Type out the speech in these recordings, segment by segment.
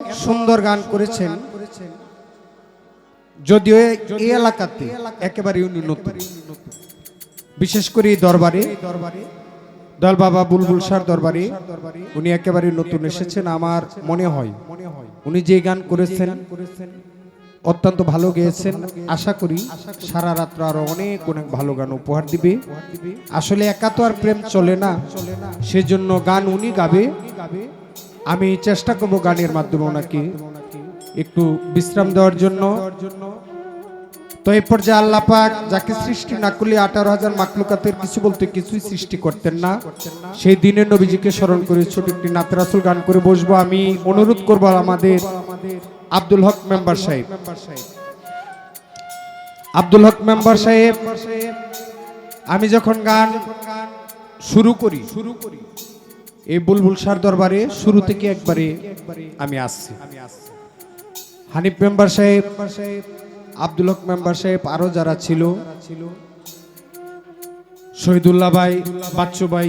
সুন্দর গান করেছেন। যদিও এই এলাকাতে একেবারে বিশেষ করে এই দরবারে, দল বাবা বুলবুল সার দরবারে উনি একেবারে নতুন এসেছেন আমার মনে হয়। উনি যে গান করেছেন অত্যন্ত ভালো গেয়েছেন। আশা করি সারা রাত্র আরও অনেক অনেক ভালো গান উপহার দিবে। আসলে একা তো আর প্রেম চলে না। সেজন্য গান উনি গাবে। আমি চেষ্টা করব গানের মাধ্যমে ওনাকে একটু বিশ্রাম দেওয়ার জন্য। তো এই পর্যায়ে আল্লাহ পাক যাকে সৃষ্টি না করলে আঠারো হাজার মাকলুকাতের কিছু বলতে কিছুই সৃষ্টি করতেন না। সেই দিনের নবীজিকে স্মরণ করে ছোট একটি নাতরাসুল গান করে বসবো। আমি অনুরোধ করব আমাদের আব্দুল হক মেম্বার সাহেব। আব্দুল হক মেম্বার সাহেব, আমি যখন গান শুরু করি শুরু করি এই বুলবুল সার দরবারে শুরু থেকে একবারে আমি আসছি। হানিফ মেম্বার সাহেব, আব্দুল হক মেম্বার সাহেব আরও যারা ছিল, শহীদুল্লাহ ভাই, বাচ্চু ভাই,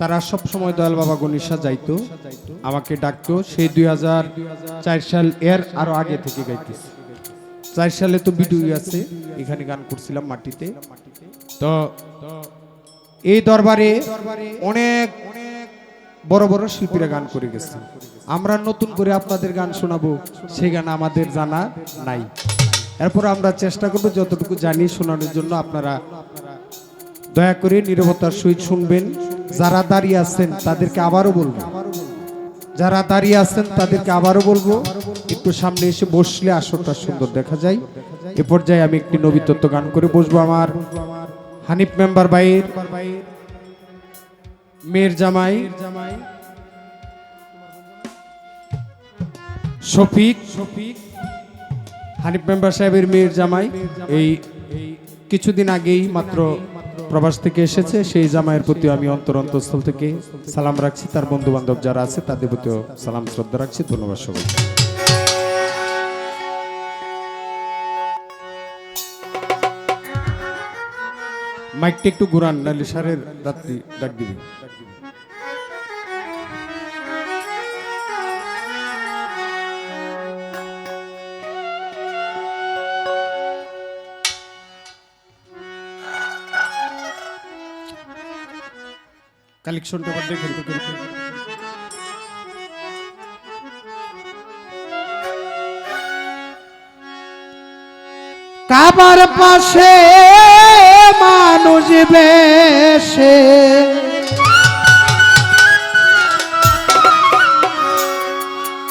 তারা সব সময় দয়াল বাবা গণিসা যাইতো। আমাকে ডাকতো, সেই দুই হাজার চার সাল এর আরও আগে থেকে গাইতেছি। চার সালে তো ভিডিও আছে, এখানে গান করছিলাম মাটিতে। তো এই দরবারে অনেক বড় বড় শিল্পীরা গান করে গেছে। আমরা নতুন করে আপনাদের গান শোনাবো সেই গান আমাদের জানা নাই। এরপর আমরা চেষ্টা করব যতটুকু জানি শোনানোর জন্য আপনারা দয়া করে নিরবতার সহিত শুনবেন। যারা দাঁড়িয়ে আছেন, তাদেরকে আবারও বলব। যারা দাঁড়িয়ে আছেন, তাদেরকে আবারও বলব, একটু সামনে এসে বসলে আসরটা সুন্দর দেখা যায়। এ পর্যায়ে আমি একটি নবীতত্ত্ব গান করে বসবো আমার হানিফ মেম্বার বাইয়ের মেয়ের জামাই, শফিক শফিক হানিফ মেম্বার সাহেবের মেয়ের জামাই। এই কিছুদিন আগেই মাত্র প্রবাস থেকে এসেছে। সেই জামাইয়ের প্রতি আমি অন্তর অন্তঃস্থল থেকে সালাম রাখছি। তার বন্ধু বান্ধব যারা আছে, তাদের প্রতিও সালাম, শ্রদ্ধা রাখছি। ধন্যবাদ সবাই মাইকটা একটু ঘুরান নাহলে সারের রাত্রি ডাক দিবি। কালেকশনটা দেখেন তো কিন্তু কাবার পাশে মানুষ বেশে।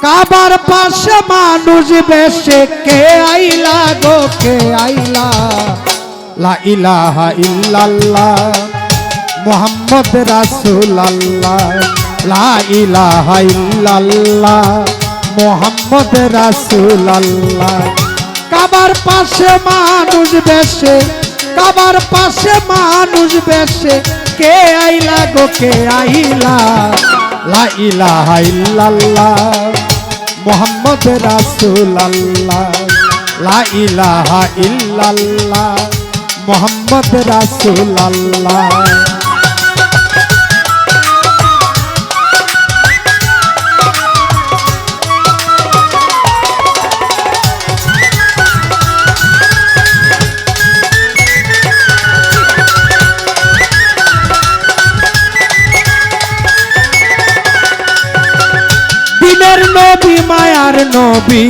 কাবার পাশে মানুষ বেশে। কে আইলা গো, কে আইলা? লা ইলাহা ইল্লাল্লাহ, মোহাম্মদ রাসূল আল্লাহ লা ইলাহা ইল্লাল্লাহ, মোহাম্মদ রাসূল আল্লাহ কাবার পাশে মানুষ বেশে। কাবার পাশে মানুষ বেশে। কে আইলা গো, কে আইলা? লা ইলাহা ইল্লাল্লাহ মোহাম্মদ রাসূল আল্লাহ লা ইলাহা ইল্লাল্লাহ মোহাম্মদ রাসূল মায়ার নবী।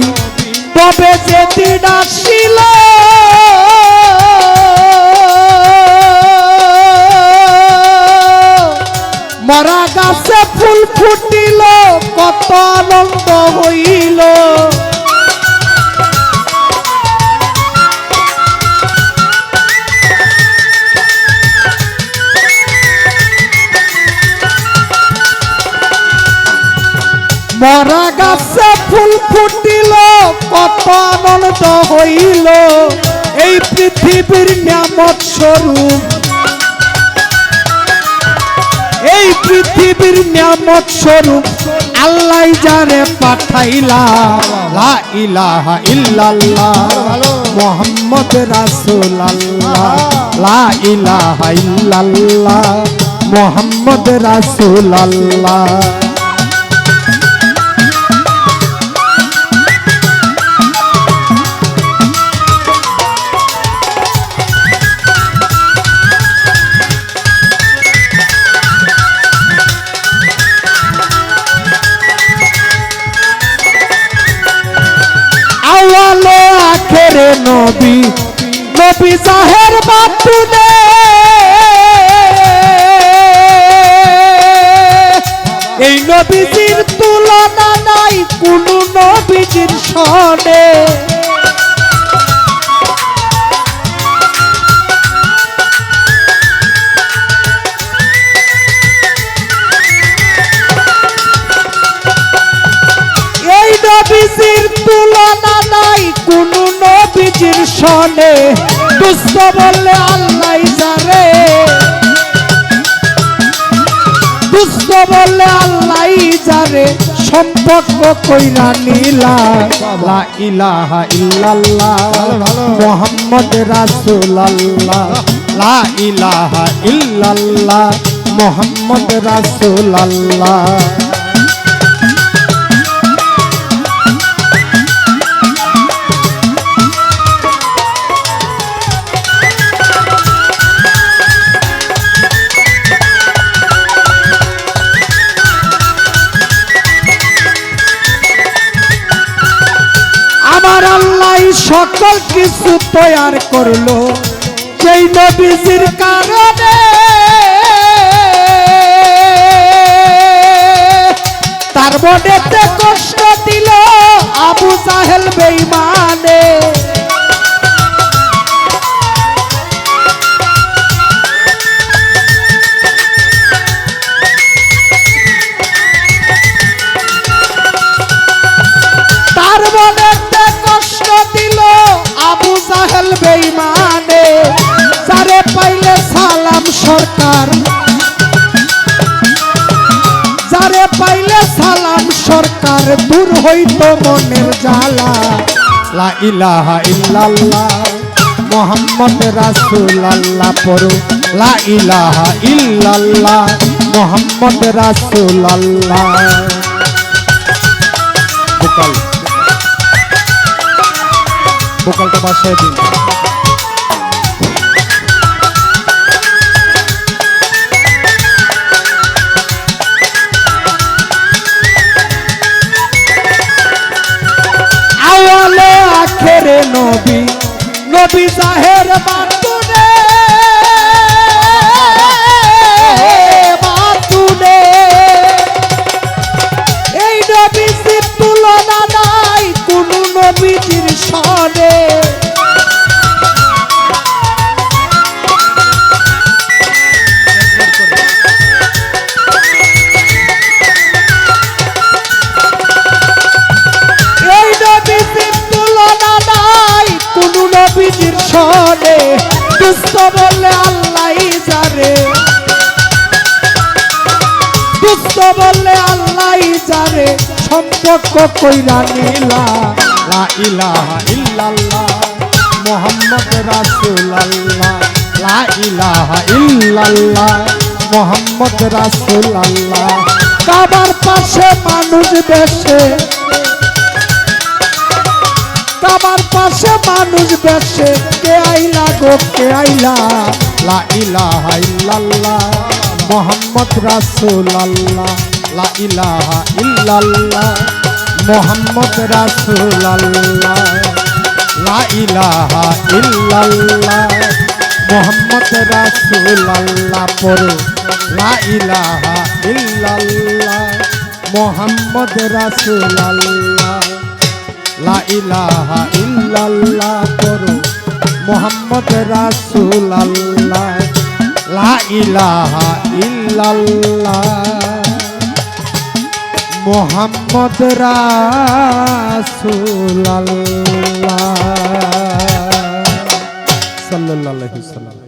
তবে যেতে ডাকছিল মরা গাছে ফুল ফুটিল কত আনন্দ হইল। মরা গাছে ফুল ফুটিল, কত আনন্দ হইল। এই পৃথিবীর নিয়ামত স্বরূপ। এই পৃথিবীর নিয়ামত স্বরূপ আল্লাহ যারে পাঠাইলা। লা ইলাহা ইল্লাল্লাহ, মোহাম্মদ রাসূল লা ইলাহা ইল্লাল্লাহ, মোহাম্মদ এই নবীজির তুলনা নাই কোন নবীজির সনে। এই নবীজির তুলনা নাই কোন নবীজির সনে। দুস্থ বললে আল্লাহ যারে দুস্থ বলে আল্লাহ যারে সম্পর্ক কইরা নীলা। লা ইলাহা ইল্লাল্লাহ মোহাম্মদ রাসূলুল্লাহ। লা ইলাহা ইল্লাল্লাহ মোহাম্মদ রাসূলুল্লাহ। সকল কিছু তৈয়ার করল। সেই নবীজির কারণে তার মনেতে জাহেল বেইমানে যারে পাইলে সালাম সরকার। যারে পাইলে সালাম সরকার, দূর হইত মনের জ্বালা। লা ইলাহা ইল্লাল্লাহ, মোহাম্মদ রাসূলুল্লাহ পড়ো। লা ইলাহা ইল্লাল্লাহ, মোহাম্মদ রাসূলুল্লাহ। বোকালটা বাসায় দিন। নবী নবী সাহের বাতুনে বললে আল্লাহ যারে। দুস্থ বললে আল্লাহ যারে। সম্পর্ক কইরা নিলা। লা ইলাহা ইল্লাল্লাহ, মোহাম্মদ রাসূলুল্লাহ। লা ইলাহা ইল্লাল্লাহ, মোহাম্মদ রাসূলুল্লাহ। কাবার পাশে মানুষ বেশে কাবার পাশে মানুষ বেশে আইলা গো, কে আইলা? লা ইলাহা ইল্লাল্লাহ, মোহাম্মদ রাসূলুল্লাহ। লা ইলাহা ইল্লাল্লাহ, মোহাম্মদ রাসূলুল্লাহ। লা ইলাহা ইল্লাল্লাহ, মোহাম্মদ রাসূলুল্লাহ পড়ো। লা ইলাহা ইল্লাল্লাহ, মোহাম্মদ রাসূলুল্লাহ। লা ইলাহা ইল্লাল্লাহ করো মোহাম্মদ রাসূলুল্লাহ লা ইলাহা ইল্লাল্লাহ। মোহাম্মদ রাসূলুল্লাহ। সাল্লাল্লাহু আলাইহি ওয়াসাল্লাম।